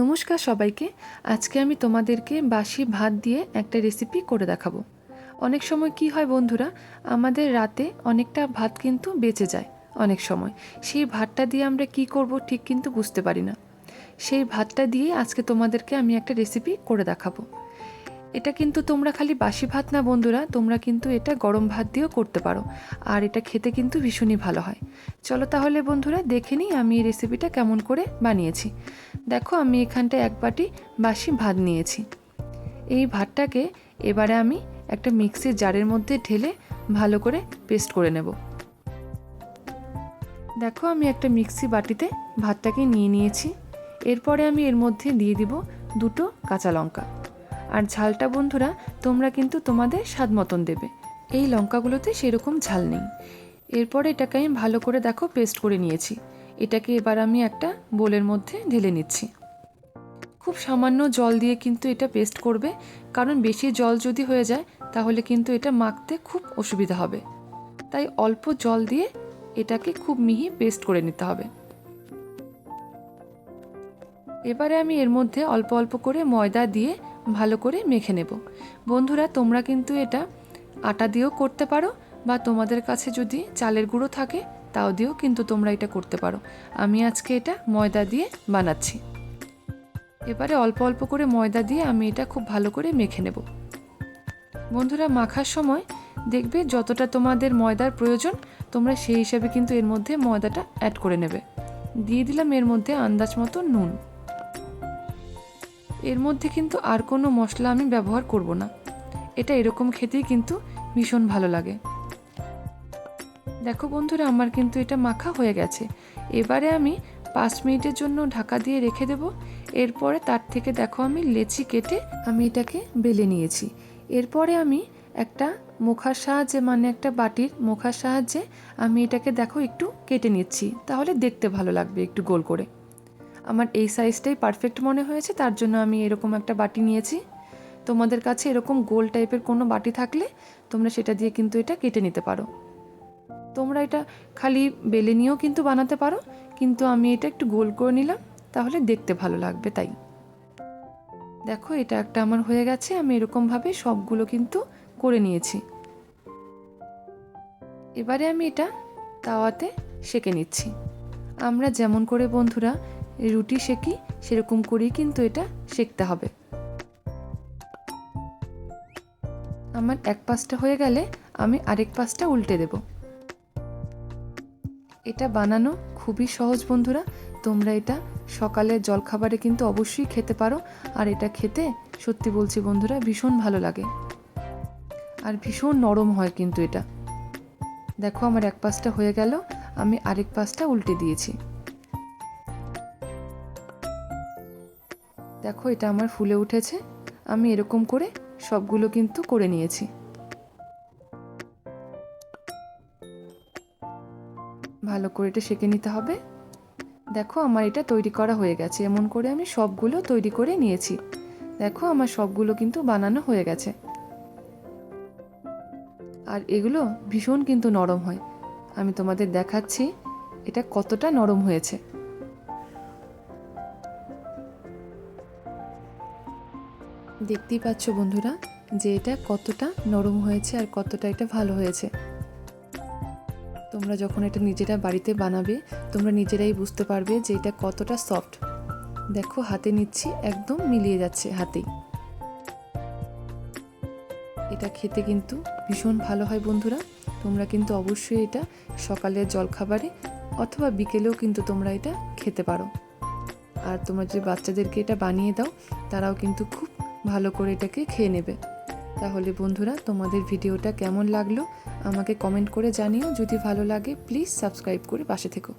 নমস্কার সবাইকে। আজকে আমি তোমাদেরকে বাসি ভাত দিয়ে একটা রেসিপি করে দেখাবো। অনেক সময় কি হয় বন্ধুরা, আমাদের রাতে অনেকটা ভাত কিন্তু বেঁচে যায় অনেক সময়। সেই ভাতটা দিয়ে আমরা কি করব ঠিক কিন্তু বুঝতে পারি না। সেই ভাতটা দিয়ে আজকে তোমাদেরকে আমি একটা রেসিপি করে দেখাবো। এটা কিন্তু তোমরা খালি বাসি ভাত না বন্ধুরা, তোমরা কিন্তু এটা গরম ভাত দিয়েও করতে পারো। আর এটা খেতে কিন্তু ভীষণই ভালো হয়। চলো তাহলে বন্ধুরা, দেখে নিই আমি এই রেসিপিটা কেমন করে বানিয়েছি। দেখো আমি এখানটায় এক বাটি বাসি ভাত নিয়েছি। এই ভাতটাকে এবারে আমি একটা মিক্সির জারের মধ্যে ঢেলে ভালো করে পেস্ট করে নেব। দেখো আমি একটা মিক্সি বাটিতে ভাতটাকে নিয়ে নিয়েছি। এরপরে আমি এর মধ্যে দিয়ে দিব দুটো কাঁচা লঙ্কা। আর ঝালটা বন্ধুরা, তোমরা কিন্তু তোমাদের স্বাদ মতন দেবে। এই লঙ্কাগুলোতে সেরকম ঝাল নেই। এরপরে এটাকে আমি ভালো করে দেখো পেস্ট করে নিয়েছি। এটাকে এবার আমি একটা বোলের মধ্যে ঢেলে নিচ্ছি। খুব সামান্য জল দিয়ে কিন্তু এটা পেস্ট করবে। কারণ বেশি জল যদি হয়ে যায়, তাহলে কিন্তু এটা মাখতে খুব অসুবিধা হবে। তাই অল্প জল দিয়ে এটাকে খুব মিহি পেস্ট করে নিতে হবে। এবারে আমি এর মধ্যে অল্প অল্প করে ময়দা দিয়ে ভালো করে মেখে নেব। বন্ধুরা, তোমরা কিন্তু এটা আটা দিয়েও করতে পারো বা তোমাদের কাছে যদি চালের গুঁড়ো থাকে, তাও দিয়েও কিন্তু তোমরা এটা করতে পারো। আমি আজকে এটা ময়দা দিয়ে বানাচ্ছি। এবারে অল্প অল্প করে ময়দা দিয়ে আমি এটা খুব ভালো করে মেখে নেব। বন্ধুরা, মাখার সময় দেখবে যতটা তোমাদের ময়দার প্রয়োজন, তোমরা সেই হিসাবে কিন্তু এর মধ্যে ময়দাটা অ্যাড করে নেবে। দিয়ে দিলাম এর মধ্যে আন্দাজ মতো নুন। এর মধ্যে কিন্তু আর কোনো মশলা আমি ব্যবহার করব না। এটা এরকম খেতেই কিন্তু ভীষণ ভালো লাগে। দেখো বন্ধুরা, আমার কিন্তু এটা মাখা হয়ে গেছে। এবারে আমি পাঁচ মিনিটের জন্য ঢাকা দিয়ে রেখে দেব। এরপরে তার থেকে দেখো আমি লেচি কেটে আমি এটাকে বেলে নিয়েছি। এরপরে আমি একটা মুখার সাহায্যে মানে একটা বাটির মুখার সাহায্যে আমি এটাকে দেখো একটু কেটে নিচ্ছি। তাহলে দেখতে ভালো লাগবে একটু গোল করে। আমার এই সাইজটাই পারফেক্ট মনে হয়েছে, তার জন্য আমি এরকম একটা বাটি নিয়েছি। তোমাদের কাছে এরকম গোল টাইপের কোনো বাটি থাকলে তোমরা সেটা দিয়ে কিন্তু এটা কেটে নিতে পারো। তোমরা এটা খালি বেলে নিয়েও কিন্তু বানাতে পারো, কিন্তু আমি এটা একটু গোল করে নিলাম, তাহলে দেখতে ভালো লাগবে তাই। দেখো, এটা একটা আমার হয়ে গেছে, আমি এরকমভাবে সবগুলো কিন্তু করে নিয়েছি। এবারে আমি এটা তাওয়াতে সেকে নিচ্ছি। আমরা যেমন করে বন্ধুরা রুটি সেকি, সেরকম করেই কিন্তু এটা সেকতে হবে। আমার এক পাশটা হয়ে গেলে আমি আরেক পাশটা উল্টে দেব। এটা বানানো খুবই সহজ বন্ধুরা, তোমরা এটা সকালে জলখাবারে কিন্তু অবশ্যই খেতে পারো, আর এটা খেতে সত্যি বলছি বন্ধুরা ভীষণ ভালো লাগে। আর ভীষণ নরম হয় কিন্তু এটা। দেখো আমার এক পাশটা হয়ে গেল, আমি আরেক পাশটা উল্টে দিয়েছি। দেখো, এটা আমার ফুলে উঠেছে। আমি এরকম করে সবগুলো কিন্তু করে নিয়েছি। ভালো করে এটা সেঁকে নিতে হবে। দেখো, আমার এটা তৈরি করা হয়ে গেছে। এমন করে আমি সবগুলো তৈরি করে নিয়েছি। দেখো, আমার সবগুলো কিন্তু বানানো হয়ে গেছে। আর এগুলো ভীষণ কিন্তু নরম হয়। আমি তোমাদের দেখাচ্ছি, এটা কতটা নরম হয়েছে। দেখতেই পাচ্ছ বন্ধুরা যে এটা কতটা নরম হয়েছে আর কতটা এটা ভালো হয়েছে। তোমরা যখন এটা নিজেরা বাড়িতে বানাবে, তোমরা নিজেরাই বুঝতে পারবে যে এটা কতটা সফট দেখো, হাতে নিচ্ছি, একদম মিলিয়ে যাচ্ছে হাতেই। এটা খেতে কিন্তু ভীষণ ভালো হয় বন্ধুরা। তোমরা কিন্তু অবশ্যই এটা সকালের জলখাবারে অথবা বিকেলেও কিন্তু তোমরা এটা খেতে পারো। আর তোমরা যদি বাচ্চাদেরকে এটা বানিয়ে দাও, তারাও কিন্তু খুব ভালো করে এটাকে খেয়ে নেবে। তাহলে বন্ধুরা, তোমাদের ভিডিওটা কেমন লাগল? আমাকে কমেন্ট করে জানিও। যদি ভালো লাগে প্লিজ সাবস্ক্রাইব করে পাশে থেকো।